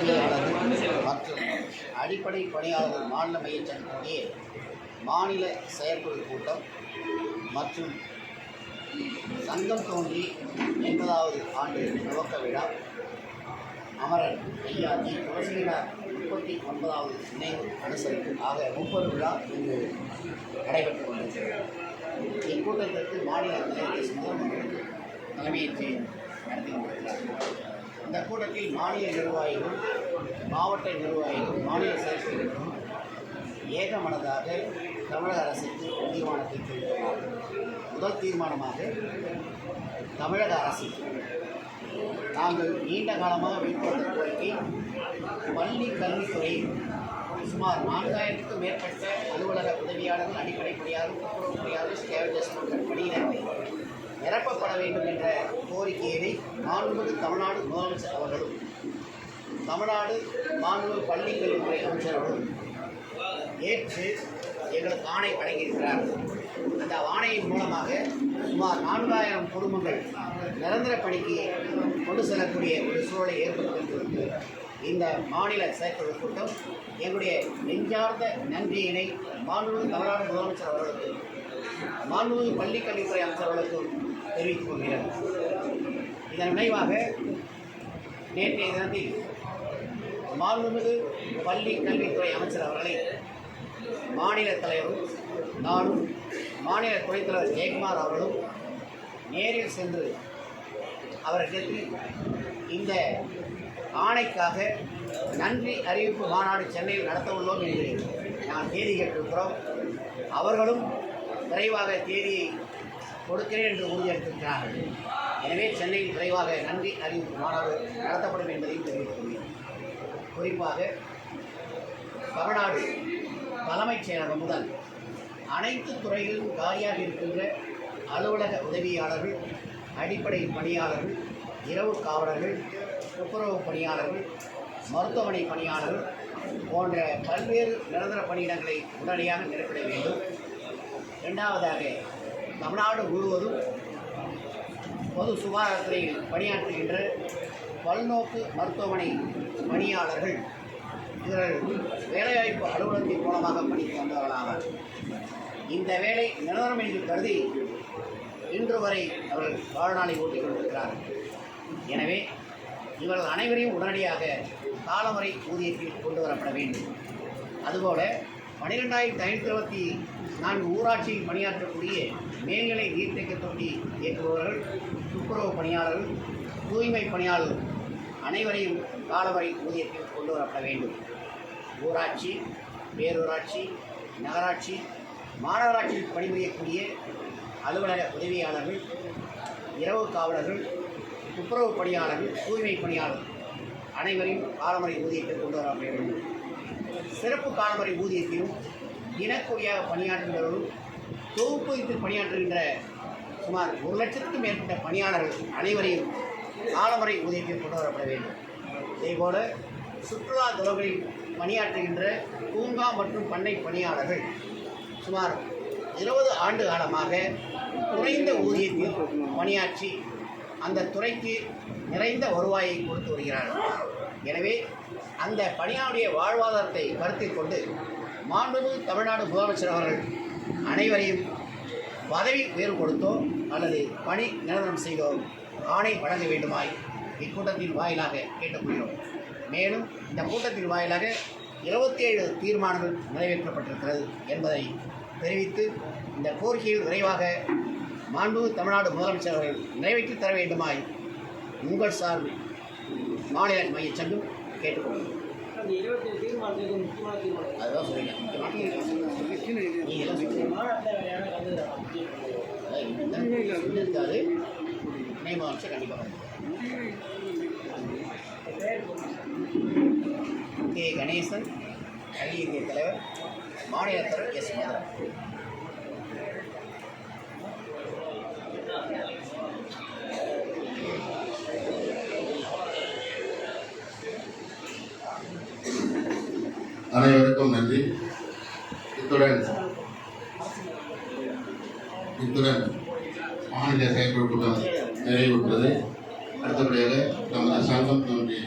உதவியாளர்கள் மற்றும் அடிப்படை பணியாளர்கள் மாநில மைய மாநில செயற்குழு கூட்டம் மற்றும் சங்கம் தோன்றி எண்பதாவது ஆண்டு துவக்க விழா. அமரர் ஐயா ஜி. துளசினார் முப்பத்தி ஒன்பதாவது நினைவு அனுசரிப்பு ஆக முப்பது விழா இங்கு நடைபெற்றுக் கொண்டிருக்கிறது. இக்கூட்டத்திற்கு மாநில தலைவர் சுந்தரமன் தலைமையேற்று நடத்தி கொண்டிருக்கிறார். கூட்டத்தில் மாநில நிர்வாகிகள் மாவட்ட நிர்வாகிகள் மாநில செயற்குழுக்களும் ஏகமனதாக தமிழக அரசுக்கு தீர்மானத்தை தெரிவித்துள்ளார் முதல் தீர்மானமாக தமிழக அரசு நாங்கள் நீண்ட காலமாக வெளிப்படுத்த கோரிக்கை பள்ளி கல்வித்துறை சுமார் நான்காயிரத்துக்கும் மேற்பட்ட அலுவலக உதவியாளர்கள் அடிப்படை பணியாளர்கள் துப்புரவு பணியாளர்கள் ஸ்கேவஜஸ் போன்ற பணியிடங்களை நிரப்பப்பட வேண்டும் என்ற கோரிக்கையை மாண்புமிகு தமிழ்நாடு முதலமைச்சர் அவர்களும் தமிழ்நாடு மாண்புமிகு பள்ளி கல்வித்துறை அமைச்சர் அவர்களும் ஏற்று எங்களுக்கு ஆணை வழங்கியிருக்கிறார். அந்த ஆணையின் மூலமாக சுமார் நான்காயிரம் குடும்பங்கள் நிரந்தர பணிக்கு கொண்டு செல்லக்கூடிய ஒரு சூழலை ஏற்படுத்தியிருக்கிறது. இந்த மாநில செயற்குழு கூட்டம் எங்களுடைய நெஞ்சார்ந்த நன்றியினை மாண்புமிகு தமிழ்நாடு முதலமைச்சர் அவர்களுக்கும் மாண்புமிகு பள்ளி கல்வித்துறை தெரிவித்துக் கொள்கிறார் இதன் விளைவாக நேற்றைய தினத்தில் மாண்புமிகு பள்ளி கல்வித்துறை அமைச்சர் அவர்களை மாநில தலைவரும் நானும் மாநில துணைத் தலைவர் ஜெயக்குமார் அவர்களும் நேரில் சென்று அவர்களிடத்தில் இந்த ஆணைக்காக நன்றி அறிவிப்பு மாநாடு சென்னையில் நடத்த உள்ளோம் என்று நான் தேதி கேட்டிருக்கிறோம். அவர்களும் விரைவாக தேதியை கொடுக்கிறேன் என்று உறுதியளித்திருக்கிறார்கள் எனவே சென்னையில் விரைவாக நன்றி அறிவிப்பு மாநாடு நடத்தப்படும் என்பதையும் தெரிவித்துள்ளேன். குறிப்பாக தமிழ்நாடு தலைமைச் செயலகம் முதல் அனைத்து துறைகளிலும் காலியாக இருக்கின்ற அலுவலக உதவியாளர்கள் அடிப்படை பணியாளர்கள் இரவு காவலர்கள் துப்புரவு பணியாளர்கள் மருத்துவமனை பணியாளர்கள் போன்ற பல்வேறு நிரந்தர பணியிடங்களை உடனடியாக நிரப்பிட வேண்டும். இரண்டாவதாக தமிழ்நாடு முழுவதும் பொது சுகாதாரத்துறையில் பணியாற்றுகின்ற பல்நோக்கு மருத்துவமனை பணியாளர்கள் இவர்கள் வேலைவாய்ப்பு அலுவலகத்தின் மூலமாக பணிக்கு வந்தவர்களாவார். இந்த வேலை நிலவரம் என்று கருதி இன்று வரை அவர்கள் வாழ்நாளை ஓட்டிக் கொண்டிருக்கிறார்கள் எனவே இவர்கள் அனைவரையும் உடனடியாக காலமுறை ஊதியத்தில் கொண்டு வரப்பட வேண்டும். அதுபோல பன்னிரெண்டாயிரத்தி ஐநூற்றி இருபத்தி நான்கு ஊராட்சியில் பணியாற்றக்கூடிய மேல்நிலை நீர்த்தேக்க தொட்டி இயக்குபவர்கள் துப்புரவு பணியாளர்கள் தூய்மை பணியாளர்கள் அனைவரையும் காலவரை ஊதியத்தில் கொண்டு வரப்பட வேண்டும். ஊராட்சி பேரூராட்சி நகராட்சி மாநகராட்சியில் பணிபுரியக்கூடிய அலுவலக உதவியாளர்கள் இரவு காவலர்கள் துப்புரவு பணியாளர்கள் தூய்மை பணியாளர்கள் அனைவரையும் காலமுறை ஊதியத்தில் கொண்டு வரப்பட வேண்டும். சிறப்பு காலமுறை ஊதியத்திலும் இனக்குறியாக பணியாற்றுகிறவர்களும் தொகுப்பு பணியாற்றுகின்ற சுமார் ஒரு லட்சத்துக்கும் மேற்பட்ட பணியாளர்கள் அனைவரையும் காலமுறை ஊதியத்தில் கொண்டு வரப்பட வேண்டும். இதேபோல் சுற்றுலா துறைகளில் பணியாற்றுகின்ற பூங்கா மற்றும் பண்ணை பணியாளர்கள் சுமார் இருபது ஆண்டு காலமாக குறைந்த ஊதியத்தில் பணியாற்றி அந்த துறைக்கு நிறைந்த வருவாயை கொடுத்து வருகிறார்கள். எனவே அந்த பணியாருடைய வாழ்வாதாரத்தை கருத்தில் கொண்டு மாண்புமிகு தமிழ்நாடு முதலமைச்சர் அவர்கள் அனைவரையும் பதவி உயர்வு கொடுத்தோ அல்லது பணி நிரந்தரம் செய்தோ ஆணை வழங்க வேண்டுமாய் இக்கூட்டத்தின் வாயிலாக கேட்டுக்கொள்கிறோம். மேலும் இந்த கூட்டத்தின் வாயிலாக இருபத்தி ஏழு தீர்மானங்கள் நிறைவேற்றப்பட்டிருக்கிறது என்பதை தெரிவித்து இந்த கோரிக்கையில் விரைவாக மாண்பு தமிழ்நாடு முதலமைச்சர் அவர்கள் நிறைவேற்றி தர வேண்டுமாய் உங்கள் சார்பில் மாநில மைய சங்கம் கேட்டுக்கொள்கிறோம் அந்த இருபத்தி தீர்மானத்துக்கு முக்கியமான தீர்மானம் அதுதான் சொல்லிட்டேன் நீ எல்லாம் சொல்லி மாநாட்டில் வேறு யாரும் மே இருக்காது கண்டிப்பாக கே கணேசன் அகில தலைவர் மாநிலத்தவர் எஸ் மதுரா அனைவருக்கும் நன்றி. இத்துடன் இத்துடன் மாநில செயற்குழு கூட்டம் நிறைவுற்றது. அடுத்தபடியாக நமது சங்கம் தோன்றிய